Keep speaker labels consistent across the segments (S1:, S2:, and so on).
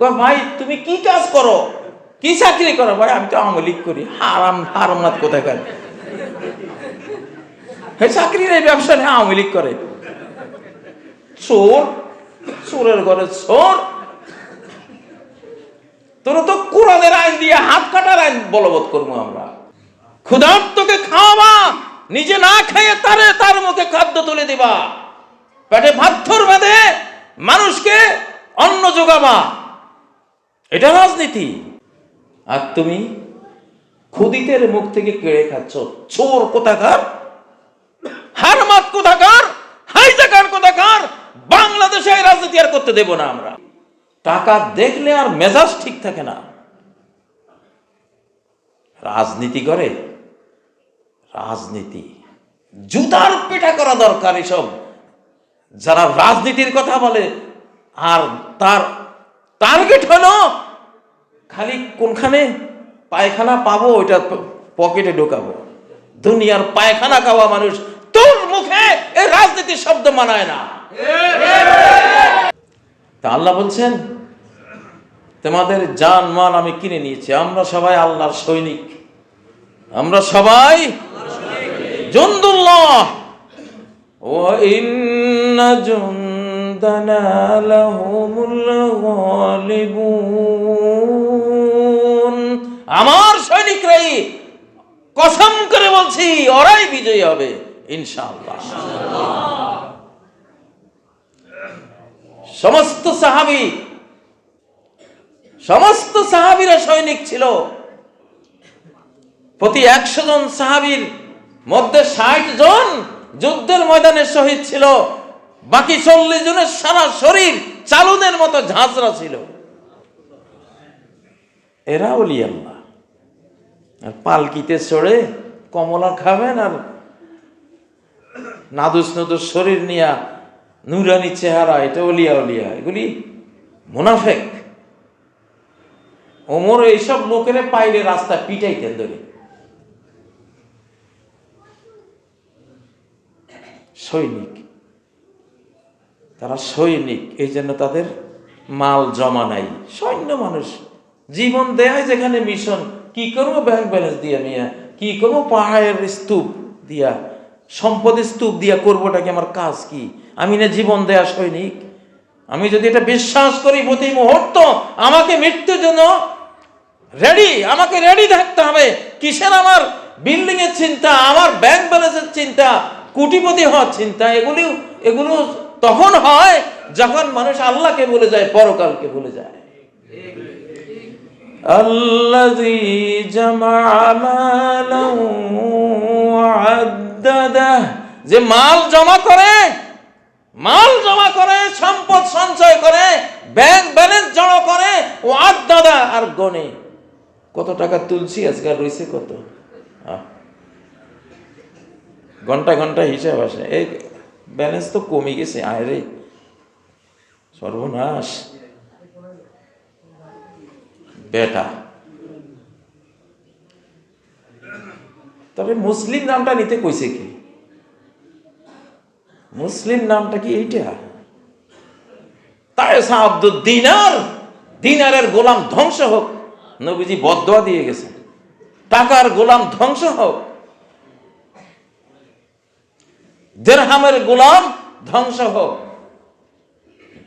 S1: ভাই, তুমি কি কাজ করো? কি চাকরি করো? ভাই, আমি তো আওয়ামী লীগ করি। হারাম, হারামনাথ কোথায় কার হে, চাকরির এই ব্যবসা নিয়ে আওয়ামী লীগ করে। চোর? চোরের ঘরে চোর? তোর তো কোরআনের আইন দিয়ে হাত কাটার আইন বলবৎ করব আমরা। ক্ষুধার্তকে খাওয়াবা, নিজে না খেয়ে তারে তার মুখে খাদ্য তুলে দিবা। পেটে পাথর বেঁধে মানুষকে অন্ন যোগাবা। এটা রাজনীতি। আর তুমি খুদিতের মুখ থেকে কেড়ে খাচ্ছ। চোর কোথাকার? হারমাত কোথাকার? হাইজাকার কোথাকার? বাংলাদেশে রাজনীতি আর করতে দেব না আমরা। টাকা দেখলে আর মেজাজ ঠিক থাকে না। রাজনীতি করে? রাজনীতি। জুতার পেটা করা দরকার এসব। যারা রাজনীতির কথা বলে, আর তার টার্গেট হলো খালি কোনখানে পায়খানা পাবো, ওইটা পকেটে ঢোকাবো। দুনিয়ার পায়খানা খাওয়া মানুষ তোর মুখে রাজনীতির শব্দ মানায় না। তা আল্লাহ বলছেন, তোমাদের যান মাল আমি কিনে নিয়েছি, আমরা সবাই আল্লাহর সৈনিক। আমরা সবাই জন্দুল্লাহ। ও ইন্না লাহুমুল গালিবুন আমার সৈনিকরাই কসম করে বলছি, ওরাই বিজয়ী হবে, ইনশাআল্লাহ। সমস্ত সাহাবি, সমস্ত সাহাবিরা সৈনিক ছিল। প্রতি একশো জন সাহাবির মধ্যে ষাট জন যুদ্ধের ময়দানে শহীদ ছিল। বাকি চল্লিশ জনের সারা শরীর চালুদের মতো ঝাঁঝরা ছিল। এরা বলি আল্লাহ। আর পালকিতে চড়ে কমলা খাবেন আর নাদুস নদুস শরীর নিয়া নুরানি চেহারা, এটা অলিয়া অলিয়া, এগুলি মুনাফেক। ওমর এইসব লোকেরে পাইলে রাস্তা পিটাইতেন ধরে। সৈনিক। তারা সৈনিক, এই জন্য তাদের মাল জমা নাই। সৈন্য মানুষ। জীবন দেয় যেখানে মিশন কি করব ব্যাংক ব্যালেন্স দিয়া মিয়া? কি করব পাহাড়ের স্তূপ দিয়া? সম্পদের স্তূপ দিয়া করবোটা কি আমার কাজ কি? আমি না জীবন দেয়া সৈনিক? আমি যদি এটা বিশ্বাস করি প্রতি মুহূর্ত, আমাকে মৃত্যুর জন্য রেডি আমাকে রেডি থাকতে হবে। কিসের আমার বিল্ডিং এর চিন্তা, আমার ব্যাংক ব্যালেন্সের চিন্তা, কোটিপতি হওয়ার চিন্তা এগুলি এগুলো তখন হয় যখন মানুষ আল্লাহকে ভুলে যায় পরকালকে ভুলে যায় الذي جمع مالا وعدده যে মাল জমা করে মাল জমা করে সম্পদ সঞ্চয় করে ব্যাংক ব্যালেন্স জমা করে ও আদাদা আর গনে কত টাকা তুলছি আজকে আর রয়েছে কত আহ। ঘন্টা ঘন্টা হিসাব আসে এই ব্যালেন্স তো কমে গেছে, আয় রে। সর্বনাশ। বেটা। তবে মুসলিম নামটা নিতে কইছে কি? মুসলিম নামটা কি এইটা? তাই আব্দুল দিনার। দিনারের গোলাম ধ্বংস হোক। নবীজি বদয়া দিয়ে গেছে টাকার গোলাম ধ্বংস হোক। দেড়হামের গোলাম ধ্বংস হোক।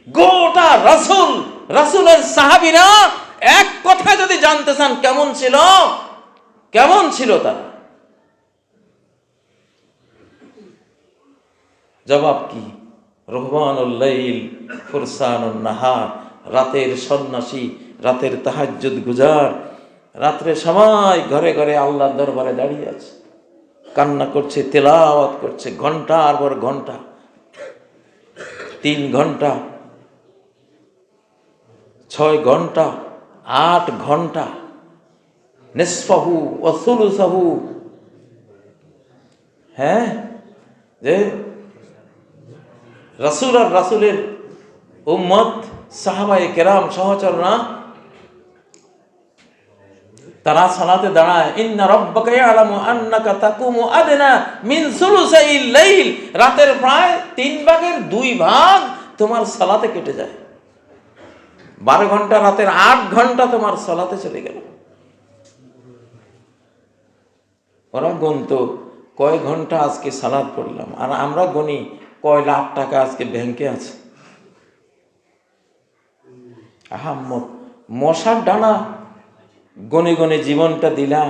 S1: গোটা রাসুল, রাসুলের সাহাবিরা এক কথা যদি জানতে চান কেমন ছিল কেমন ছিল তারা জবাব কি? রহমানুল্লাইল ফুরসানুন নাহার, রাতের সন্ন্যাসী, রাতের তাহাজ্জুদ গুজার, রাত্রে সবাই ঘরে ঘরে আল্লাহর দরবারে দাঁড়িয়ে আছে। কান্না করছে, তেলাওয়াত করছে ঘণ্টা আর পর ঘণ্টা, তিন ঘণ্টা, ছয় ঘণ্টা, আট ঘণ্টা, নিসফাহু অসুলুসাহু হ্যাঁ? যে রাসুল আর রাসুলের উম্মত সাহাবাই কেরাম সহচরনা তারা সালাতে দাঁড়ায়, ইন্না রব্বাকা ইয়ালামু আন্নাকা তাকুমু আদনা মিন সুলুসাইল লাইল। রাতের প্রায় তিন ভাগের দুই ভাগ তোমার সালাতে কেটে যায়। বারো ঘণ্টা, রাতের আট ঘণ্টা তোমার সলাতে চলে গেল। ওরা গুনত কয় ঘণ্টা আজকে সালাদ পড়লাম? আর আমরা গনি কয় লাখ টাকা আজকে ব্যাংকে আছে? আহাম্মদ মশার ডানা গনে গনে জীবনটা দিলা।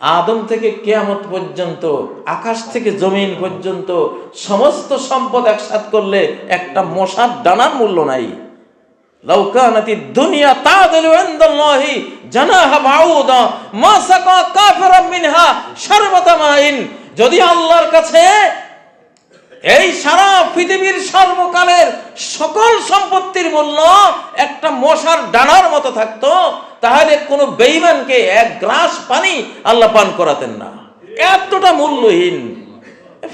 S1: আদম থেকে কেয়ামত পর্যন্ত, আকাশ থেকে জমিন পর্যন্ত সমস্ত সম্পদ একসাথ করলে একটা মশার ডানার মূল্য নাই। দুনিয়া মা মিনহা যদি আল্লাহর কাছে এই সারা পৃথিবীর সর্বকালের সকল সম্পত্তির মূল্য একটা মশার ডানার মতো থাকতো, তাহলে কোনো বেইমানকে এক গ্লাস পানি আল্লাহ পান করাতেন না। এতটা মূল্যহীন।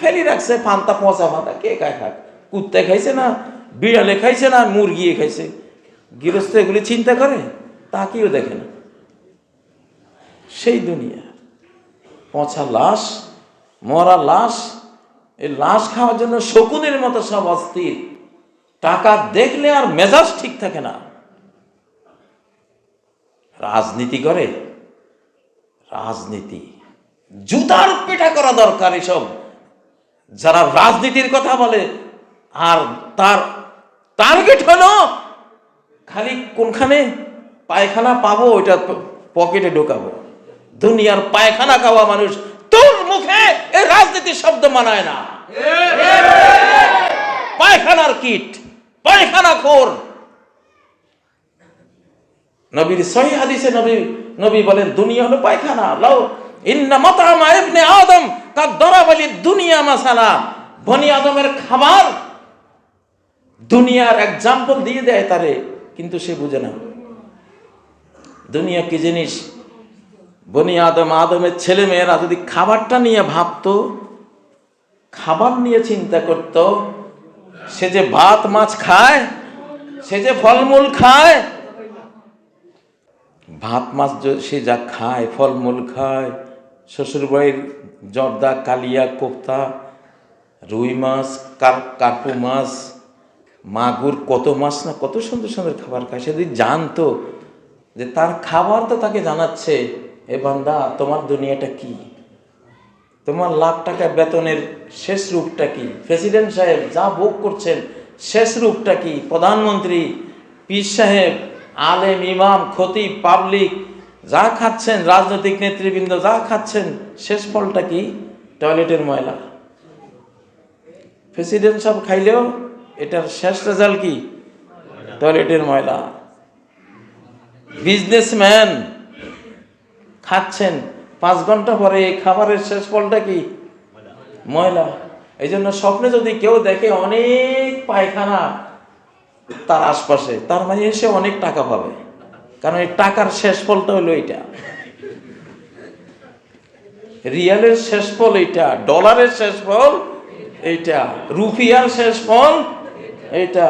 S1: ফেলি রাখছে, পান্তা, পচা পান্তা, কে খায় খাক। কুত্তে খাইছে না, বিড়ালে খাইছে না, মুরগিয়ে খাইছে। গৃহস্থ এগুলি চিন্তা করে, তাকেও দেখে না। সেই দুনিয়া, পচা লাশ, মরা লাশ এই লাশ খাওয়ার জন্য শকুনের মতো সব অস্থির। টাকা দেখলে আর মেজাজ ঠিক থাকে না। রাজনীতি করে, রাজনীতি। জুতার পেটা করা দরকার এসব। যারা রাজনীতির কথা বলে, আর তার টার্গেট হলো খালি কোনখানে পায়খানা পাবো, ওইটা পকেটে ঢোকাবো। দুনিয়ার পায়খানা খাওয়া মানুষ তোর মুখে এই রাজনীতির শব্দ মানায় না। পায়খানার কিট, পায়খানা খোর। নবীর সহি হাদিসে নবী নবী বলেন, দুনিয়া হলো পায়খানা। লাও ইন্না মাতামা ইবনে আদম কাদ দরাবালি দুনিয়া মাসালা। বনি আদমের খাবার দুনিয়ার এক্সাম্পল দিয়ে দেয় তারে, কিন্তু সে বুঝে না। দুনিয়া কি জিনিস? বনি আদম, আদমের ছেলে মেয়েরা যদি খাবারটা নিয়ে ভাবতো, খাবার নিয়ে চিন্তা করত, সে যে ভাত, মাছ খায়, সে যে ফলমূল খায়, ভাত, মাছ সে যা খায়, ফলমূল খায়, শ্বশুরবাড়ির জর্দা, কালিয়া কোপ্তা রুই মাছ কার্পু মাছ, মাগুর কত মাছ না, কত সুন্দর সুন্দর খাবার খায়, সে যদি জানতো যে তার খাবার তো তাকে জানাচ্ছে এ বান্দা, তোমার দুনিয়াটা কি? তোমার লাখ টাকা বেতনের শেষ রূপটা কি? প্রেসিডেন্ট সাহেব যা ভোগ করছেন, শেষ রূপটা কি? প্রধানমন্ত্রী, পীর সাহেব, আলেম, ইমাম, খতিব পাবলিক যা খাচ্ছেন, রাজনৈতিক নেতৃবৃন্দ যা খাচ্ছেন, শেষ ফলটা কি? টয়লেটের ময়লা। প্রেসিডেন্ট সাহেব খাইলেও এটার শেষ রেজাল্ট কি? টয়লেটের ময়লা। বিজনেসম্যান খাচ্ছেন। পাঁচ ঘণ্টা পরে এই খাবারের শেষ ফলটা কি? ময়লা। এই জন্য স্বপ্নে যদি কেউ দেখে অনেক পায়খানা তার আশপাশে তার মানে সে অনেক টাকা পাবে। কারণ এই টাকার শেষ ফলটা হলো এইটা। রিয়ালের শেষ ফল এইটা ডলারের শেষ ফল এইটা রুপিয়ার শেষ ফল এইটা।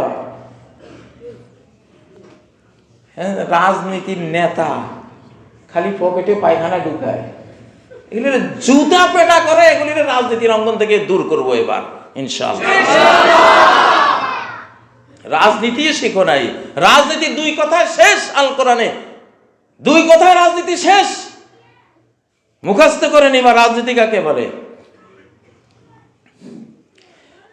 S1: হ্যাঁ, রাজনীতির নেতা। খালি পকেটে পায়খানা ঢুকায় এগুলি জুতা পেটা করে এগুলি রাজনীতির অঙ্গন থেকে দূর করবো এবার ইনশাল্লাহ রাজনীতি শিখো নাই রাজনীতি দুই কথায় শেষ আল কোরআনে দুই কথায় রাজনীতি শেষ মুখস্থ করে নিবা রাজনীতি কাকে বলে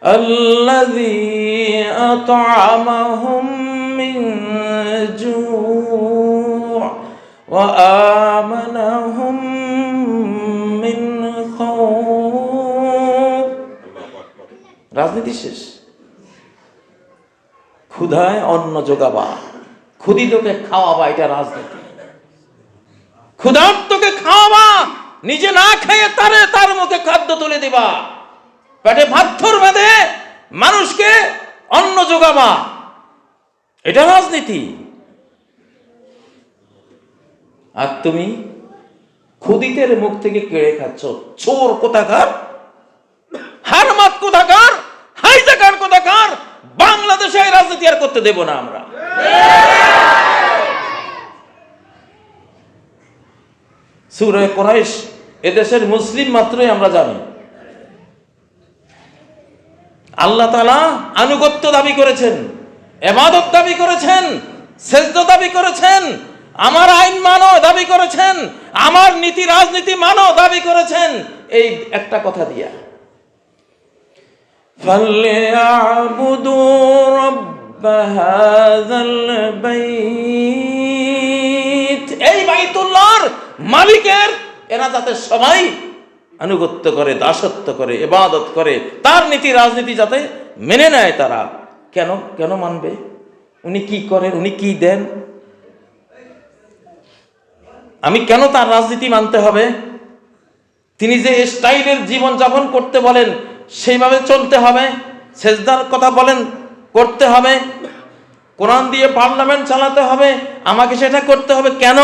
S1: الذي أطعمهم من جوع وآمنهم من خوف রাজনীতি শেষ ক্ষুধায় অন্ন যোগাবা ক্ষুদিতকে খাওয়াবা এটা রাজনীতি ক্ষুধার্তকে খাওয়াবা নিজে না খেয়ে তারে তার মুখে খাদ্য তুলে দিবা পেটে পাথর বেঁধে মানুষকে অন্ন যোগাবা এটা রাজনীতি আর তুমি খুদিতের মুখ থেকে কেড়ে খাচ্ছ। চোর কোথাকার? হারমাত কোথাকার? হাইজাকার কোথাকার? বাংলাদেশে রাজনীতি আর করতে দেব না আমরা। সুরে কোরাইশ, এদেশের মুসলিম মাত্রই আমরা জানি। আল্লাহ তালা আনুগত্য দাবি করেছেন, এবাদত দাবি করেছেন, সেজদা দাবি করেছেন আমার আইন মানো দাবি করেছেন আমার নীতি রাজনীতি মানো দাবি করেছেন এই একটা কথা দিয়া فليعبدوا رب هذا البيت এই বাইতুল্লাহর মালিকের এরা যাতে সবাই আনুগত্য করে দাসত্ব করে ইবাদত করে তার নীতি রাজনীতি যাতে মেনে নেয় তারা কেন কেন মানবে উনি কি করেন উনি কি দেন আমি কেন তার রাজনীতি মানতে হবে? তিনি যে স্টাইলের জীবন যাপন করতে বলেন, সেইভাবে চলতে হবে। সেজদার কথা বলেন, করতে হবে। কোরআন দিয়ে পার্লামেন্ট চালাতে হবে, আমাকে সেটা করতে হবে। কেন?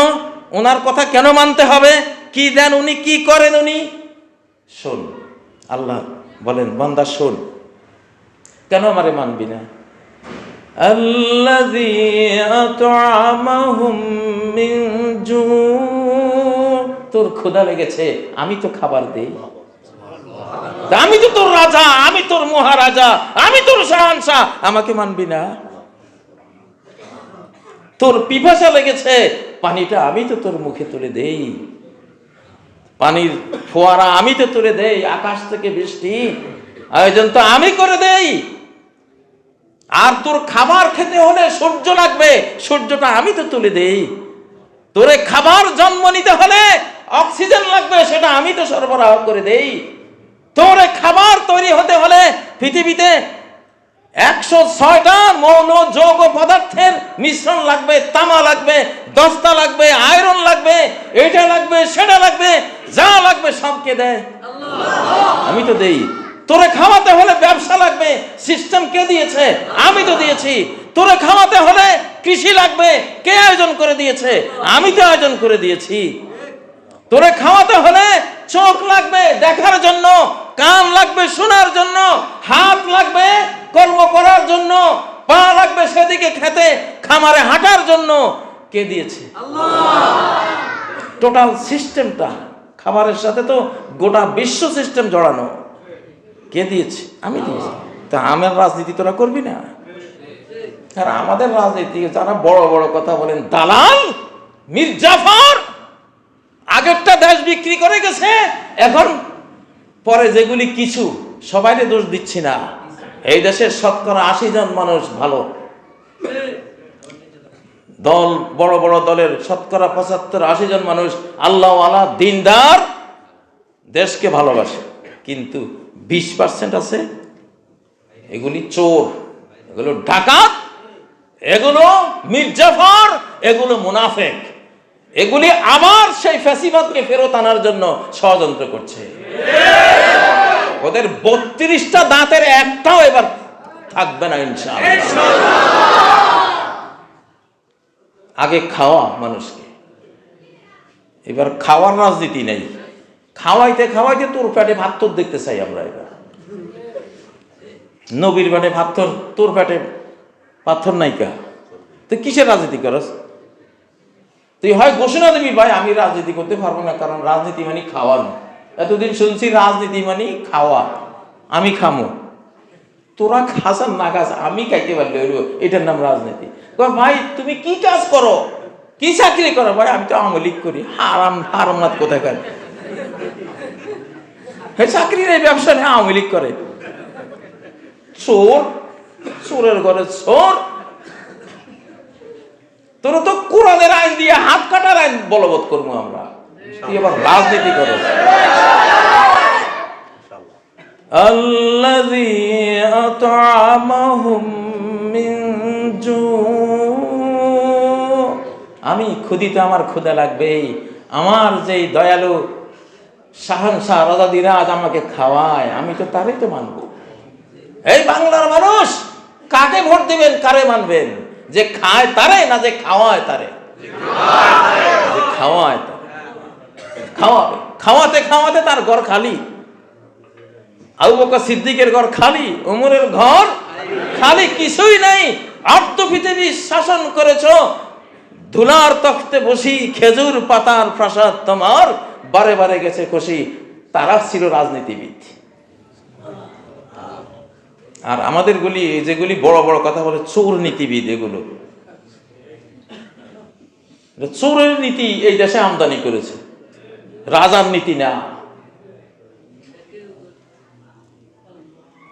S1: ওনার কথা কেন মানতে হবে? কি দেন উনি, কি করেন উনি? শোন, আল্লাহ বলেন, বান্দা শোন, কেন আমারে মানবি না? الذي أطعمهم من جوع তোর ক্ষুধা লেগেছে আমি তো খাবার দেই তা আমি তো তোর রাজা আমি তোর মহারাজা আমি তোর শাহানশাহ আমাকে মানবি না তোর পিপাসা লেগেছে পানিটা আমি তো তোর মুখে তুলে দেই পানির ফোয়ারা আমি তো তুলে দেই আকাশ থেকে বৃষ্টি আয়োজন তো আমি করে দেই আর তোর খাবার খেতে হলে সূর্য লাগবে। সূর্যটা আমি তো তুলে দেই। তোরে খাবার জন্ম নিতে হলে অক্সিজেন লাগবে সেটা আমি তো সরবরাহ করে দেই। তোরে খাবার তৈরি হতে হলে পৃথিবীতে একশো ছয়টা মৌল যৌগ পদার্থের মিশ্রণ লাগবে তামা লাগবে দস্তা লাগবে আয়রন লাগবে এটা লাগবে সেটা লাগবে যা লাগবে সবকে দেয়। আমি তো দেই। তোরে খাওয়াতে হলে ব্যবসা লাগবে সিস্টেম কে দিয়েছে? আমি তো দিয়েছি। তোরে খাওয়াতে হলে কৃষি লাগবে কে আয়োজন করে দিয়েছে? আমি তো আয়োজন করে দিয়েছি। তোরে খাওয়াতে হলে চোখ লাগবে দেখার জন্য কান লাগবে শোনার জন্য হাত লাগবে কর্ম করার জন্য পা লাগবে সেদিকে খেতে খামারে হাঁটার জন্য। কে দিয়েছে? টোটাল সিস্টেমটা খাবারের সাথে তো গোটা বিশ্ব সিস্টেম জড়ানো। কে দিয়েছে? আমি দিয়েছি। তা আমার রাজনীতি তোরা করবি না? আর আমাদের রাজনীতি, যারা বড় বড় কথা বলেন, দালাল, মির্জাফর, আগেরটা দেশ বিক্রি করে গেছে, এখন পরে যেগুলি কিছু সবাইকে দোষ দিচ্ছি না। এই দেশের শতকরা আশি জন মানুষ ভালো। দল, বড় বড় দলের শতকরা পঁচাত্তর, আশি জন মানুষ আল্লাহ আলা দিনদার, দেশকে ভালোবাসে। কিন্তু বিশ পার্সেন্ট আছে। এগুলি চোর। এগুলো ডাকাত। এগুলো মির্জাফর। এগুলো মুনাফেক। এগুলি আবার সেই ফ্যাসিবাদকে ফেরত আনার জন্য ষড়যন্ত্র করছে। ওদের বত্রিশটা দাঁতের একটাও এবার থাকবে না, ইনশাআল্লাহ। আগে খাওয়া মানুষকে। এবার খাওয়ার রাজনীতি নেই। খাওয়াইতে খাওয়াইতে তোর পেটে ভাত তোর দেখতে চাই আমরা এবার। নবীর পেটে ভাত তোর পেটে পাথর নাইকা তুই কিসের রাজনীতি করস? তুই হয় ঘোষণা দিবি, ভাই, আমি রাজনীতি করতে পারব না, কারণ রাজনীতি মানে খাওয়ানো। এতদিন শুনছি রাজনীতি মানে খাওয়া, আমি খামো। তোরা খাসান না খাস, আমি খাইতে পারলে এটার নাম রাজনীতি। ভাই, তুমি কি কাজ করো? কি চাকরি করো? ভাই, আমি তো লীগ করি, হারাম, হারামনাথ কোথায় কার হে চাকরির এই ব্যবসা নেই আওয়ামী লীগ করে চোর চোরের ঘরে চোর তোর তো কোরআনের আইন দিয়ে হাত কাটার আইন বলবৎ করবো আমরা তুই আবার রাজনীতি করো الذي أطعمهم من جوع আমি ক্ষুদিত আমার ক্ষুদা লাগবেই আমার যেই দয়ালু শাহানশাহ রাজাদিরাজ আমাকে খাওয়ায়, আমি তো তারই তো মানব। এই বাংলার মানুষ, কাকে ভোট দিবেন, কারে মানবেন? যে খায় তারে না যে খাওয়ায় তারে? খাওয়ায় তারে। খাওয়াবে। খাওয়াতে খাওয়াতে তার ঘর খালি। আবু বকর সিদ্দিকের ঘর খালি, উমরের ঘর খালি, কিছুই নাই। আর্ত শাসন করেছ, ধুলার তখতে বসি খেজুর পাতার প্রাসাদ তোমার। বারে বারে গেছে খুশি, তারা ছিল রাজনীতিবিদ। আর আমাদের গুলি যেগুলি বড় বড় কথা বলে চোর নীতিবিদ এগুলো। চোরের নীতি এই দেশে আমদানি করেছে। রাজার নীতি না।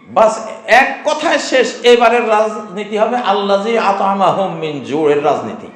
S1: বাস এক কথায় শেষ, এবারের রাজনীতি হবে আল্লাহ আতামা হোম মিন জোরের রাজনীতি।